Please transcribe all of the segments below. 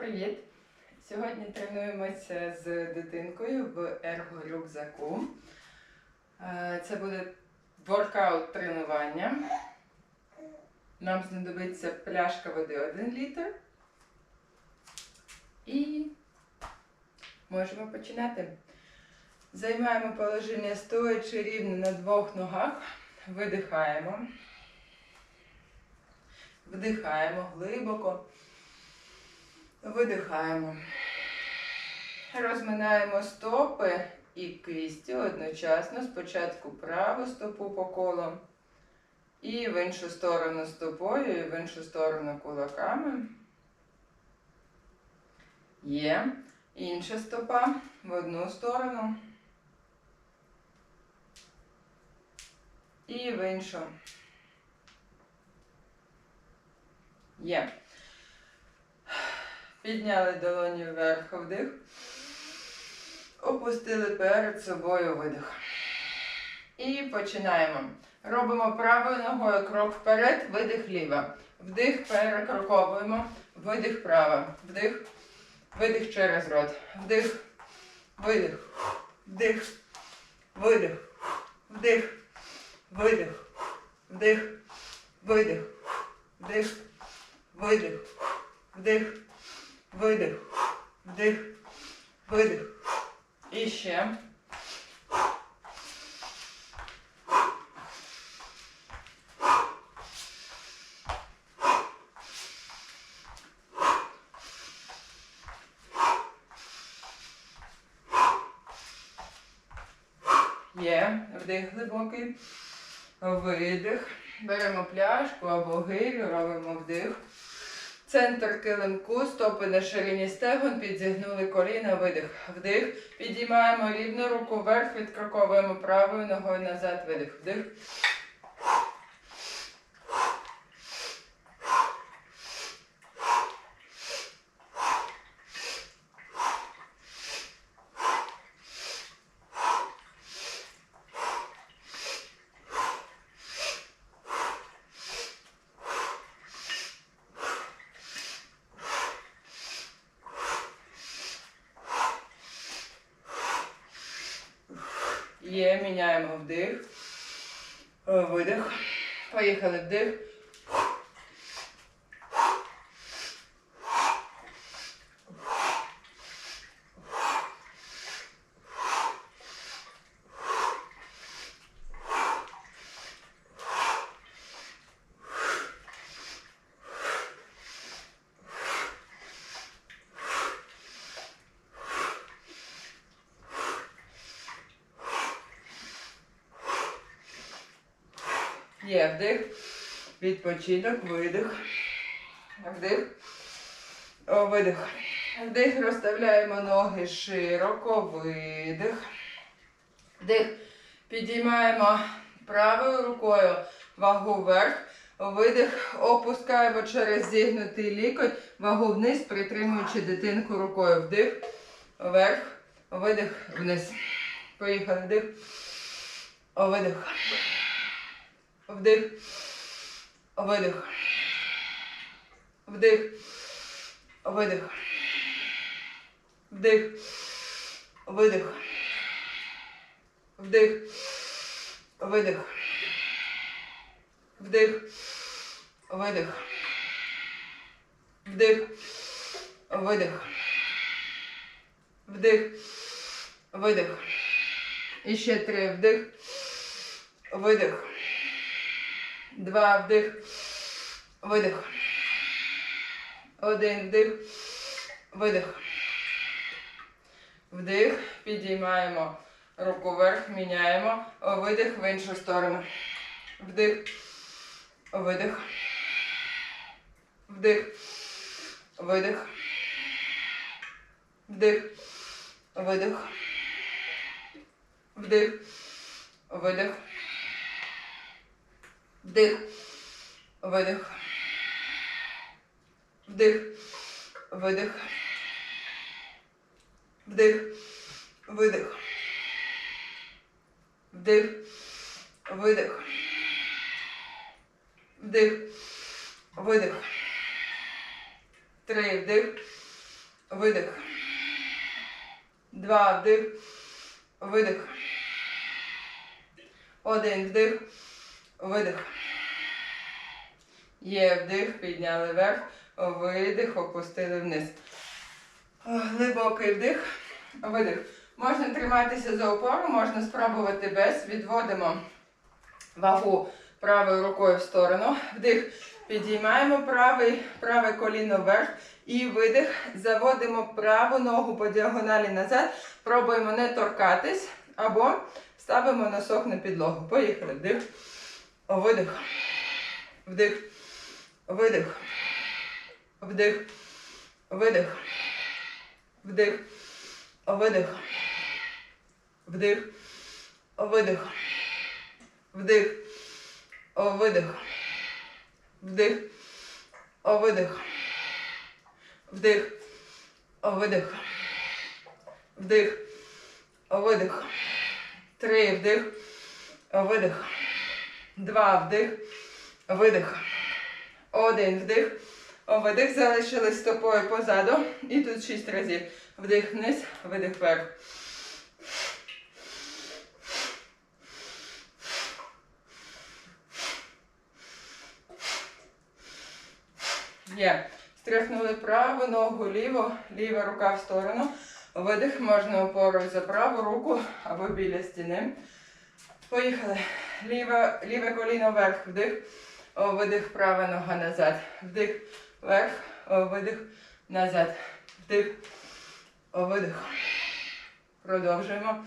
Привіт! Сьогодні тренуємося з дитинкою в ерго-рюкзаку. Е, Це буде воркаут тренування. Нам знадобиться пляшка води 1 літр. І можемо починати. Займаємо положення стоячи рівно на двох ногах. Видихаємо. Вдихаємо глибоко. Видихаємо. Розминаємо стопи і кисті одночасно. Спочатку праву стопу по колу. І в іншу сторону стопою, і в іншу сторону кулаками. Є. Інша стопа в одну сторону. І в іншу. Є. Підняли долоні вверх вдих. Опустили перед собою видих. І починаємо. Робимо правою ногою крок вперед, видих ліва. Вдих, перекроковуємо. Видих права. Вдих. Видих через рот. Вдих. Видих. Вдих. Видих. Вдих. Видих. Вдих. Видих. Вдих. Видих. Вдих. Видих. Вдих. Видих. І ще. Є. Вдих глибокий. Видих. Беремо пляшку або гирю, робимо вдих. Центр килимку, стопи на ширині стегон, підзігнули коліна, видих. Вдих. Підіймаємо рівно руку вверх, відкроковуємо правою ногою назад, видих. Вдих. Є, міняємо вдих. Е, Видих. Поїхали вдих. Є вдих. Відпочинок, видих. Вдих. Видих. Вдих. Розставляємо ноги широко. Видих. Вдих. Підіймаємо правою рукою вагу вверх. Видих. Опускаємо через зігнутий лікоть. Вагу вниз, притримуючи дитинку рукою. Вдих. Вверх. Видих. Вниз. Поїхали. Вдих. Видих. Вдих. Видих. Вдих. Видих. Вдих. Видих. Вдих. Видих. Вдих. Видих. Вдих. Видих. Вдих. Видих. І ще три. Вдих. Видих. Два вдих. Видих. Один вдих. Видих. Вдих. Підіймаємо руку вверх, міняємо. Видих в іншу сторону. Вдих. Видих. Вдих. Видих. Вдих. Видих. Вдих. Видих. Вдих. Видих. Вдих. Видих. Вдих. Видих. Вдих. Видих. Вдих. Видих. Три. Вдих. видих. Два, вдих, видих. Один вдих, видих. Є вдих, підняли вверх, видих, опустили вниз. Глибокий вдих, видих. Можна триматися за опору, можна спробувати без. Відводимо вагу правою рукою в сторону. Вдих. Підіймаємо правий, праве коліно вверх і видих. Заводимо праву ногу по діагоналі назад. Пробуємо не торкатись або ставимо носок на підлогу. Поїхали. Вдих. Видих. Вдих. Видих. Вдих. Видих. Вдих. Видих. Вдих. Видих. Вдих. Видих. Вдих. Видих. Вдих. Видих. Вдих. Видих. Три. Вдих. Видих. Два. Вдих. Видих. Один. Вдих. Видих. Залишили стопою позаду. І тут шість разів. Вдих вниз, видих вверх. Є. Стряхнули праву ногу ліво, ліва рука в сторону. Видих можна опорою за праву руку або біля стіни. Поїхали. Ліве, ліве коліно вверх, вдих. Видих, права нога назад. Вдих, вверх, видих, назад. Вдих. Видих. Продовжуємо.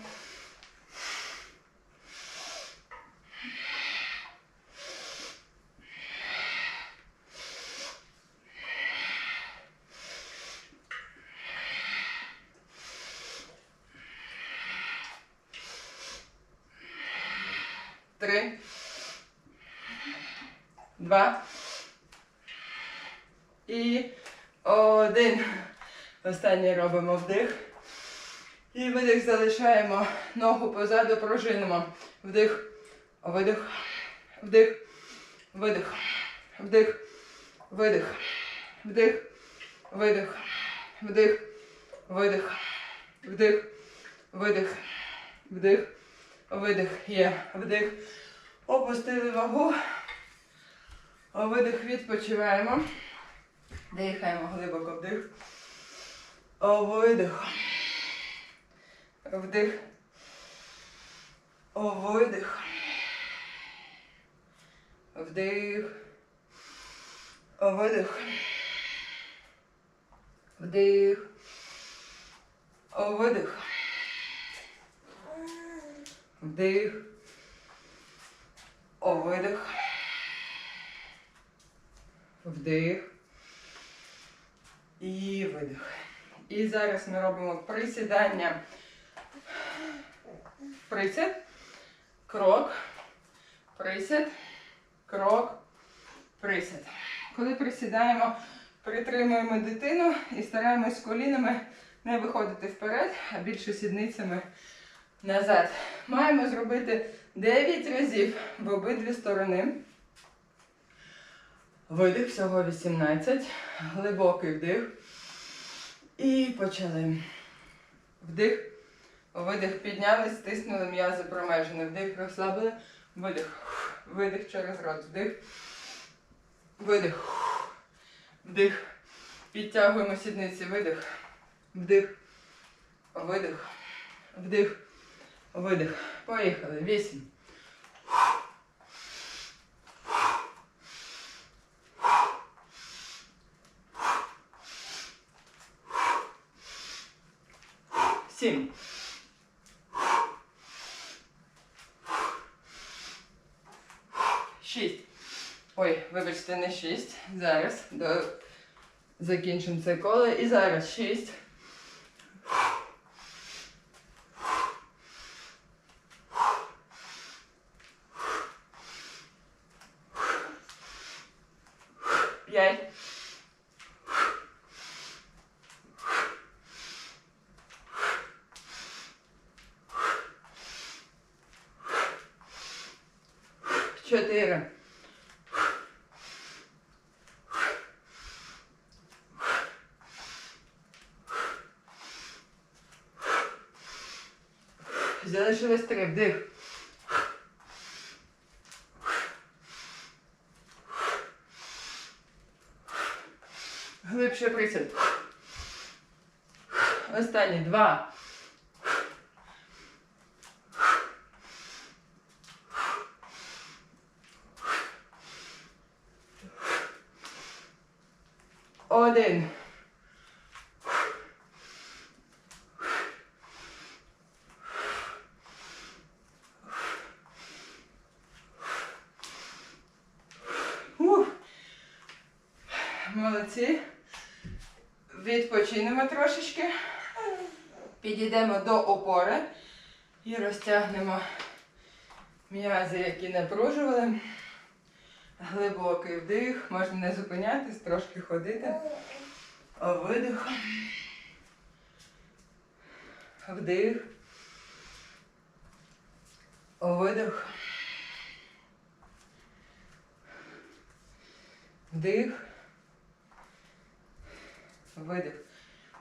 Три. Два. І один. Останній робимо вдих. І видих залишаємо ногу позаду, пружинимо. Вдих, видих, вдих, видих, вдих, видих, вдих, видих, вдих, видих, вдих, видих, вдих, видих. Є. Вдих. Опустили вагу. Видих, відпочиваємо. Дихаємо глибоко вдих. Видих. Вдих. Видих. Вдих. Видих. Вдих. Видих. Вдих. Видих. Вдих. І видих. І зараз ми робимо присідання. Присід, крок, присід, крок, присід. Коли присідаємо, притримуємо дитину і стараємось колінами не виходити вперед, а більше сідницями назад. Маємо зробити 9 разів в обидві сторони. Видих, всього 18. Глибокий вдих. І почали. Вдих. Видих підняли, стиснули м'язи промежини. Вдих, розслабили. Видих. Видих через рот. Вдих. Видих. Вдих. Підтягуємо сідниці. Видих. Вдих. Видих. Вдих. Видих. Поїхали. Вісім. Сім. Шість. Ой, вибачте, не шість. Зараз до... закінчимо це коло. І зараз шість. П'ять. Чотири. Залишилось три. Вдих. Глибше присід. Останні два. Один. Молодці. Відпочинемо трошечки. Підійдемо до опори і розтягнемо м'язи, які напружували. Глибокий вдих, можна не зупинятись, трошки ходити. Видих. Вдих. Видих. Вдих. Видих.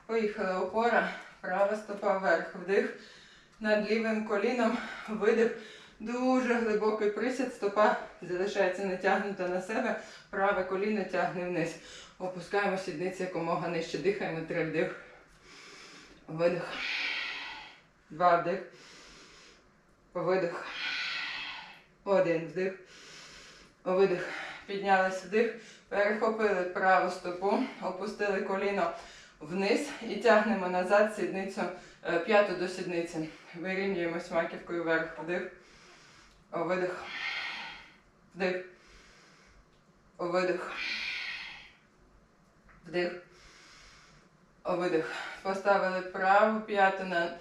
Поїхала опора. Права стопа вверх. Вдих. Над лівим коліном. Видих. Дуже глибокий присід. Стопа залишається натягнута на себе. Праве коліно тягне вниз. Опускаємо сідниці якомога нижче. Дихаємо. Три вдих. Видих. Два вдих. Видих. Один вдих. Видих. Піднялися вдих. Перехопили праву стопу, опустили коліно вниз і тягнемо назад сідницю е, п'яту до сідниці. Вирівнюємось маківкою вверх. Вдих. Видих. Вдих. Видих. Вдих. Видих. Поставили праву п'яту на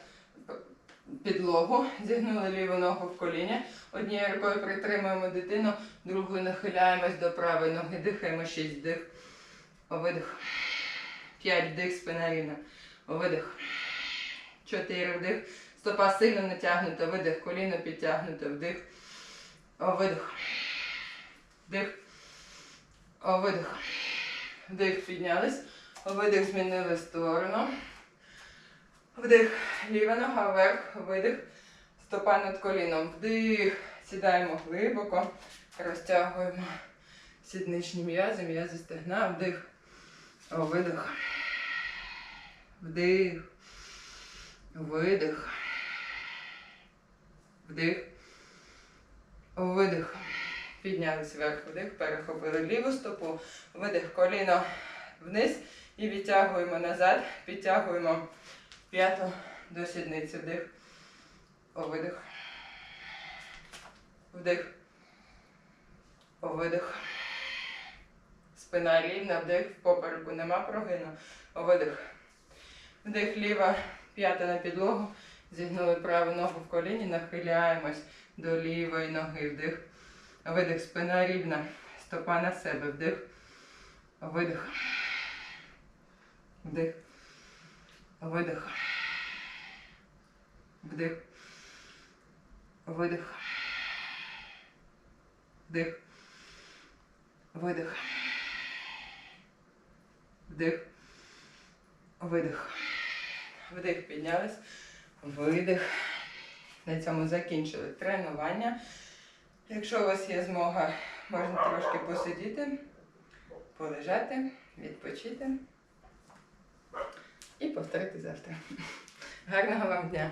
підлогу, зігнули ліву ногу в коліні. Однією рукою притримуємо дитину, другою нахиляємось до правої ноги, дихаємо 6 вдих. Видих. 5 вдих, спина рівна. Видих. 4 вдих. Стопа сильно натягнута, видих, коліно підтягнуте, вдих. Видих. Вдих. Видих. Вдих, піднялись. Видих, змінили сторону. Вдих, ліва нога вверх, видих, стопа над коліном. Вдих, сідаємо глибоко, розтягуємо сідничні м'язи, м'язи стегна, вдих, видих. Вдих. Видих. Вдих. Видих. Піднялись вверх, вдих, перехопили ліву стопу, видих, коліно вниз і відтягуємо назад, підтягуємо п'яту до сідниці. Вдих. Видих. Вдих. Видих. Спина рівна, вдих, в попереку нема прогину. Видих. Вдих ліва, п'ята на підлогу. Зігнули праву ногу в коліні, нахиляємось до лівої ноги. Вдих. Видих, спина рівна. Стопа на себе. Вдих. Видих. Вдих. Видих. Вдих. Видих. Вдих. Видих. Вдих. Видих. Вдих піднялись. Видих. На цьому закінчили тренування. Якщо у вас є змога, можна трошки посидіти, полежати, відпочити і повторити завтра. Гарного вам дня!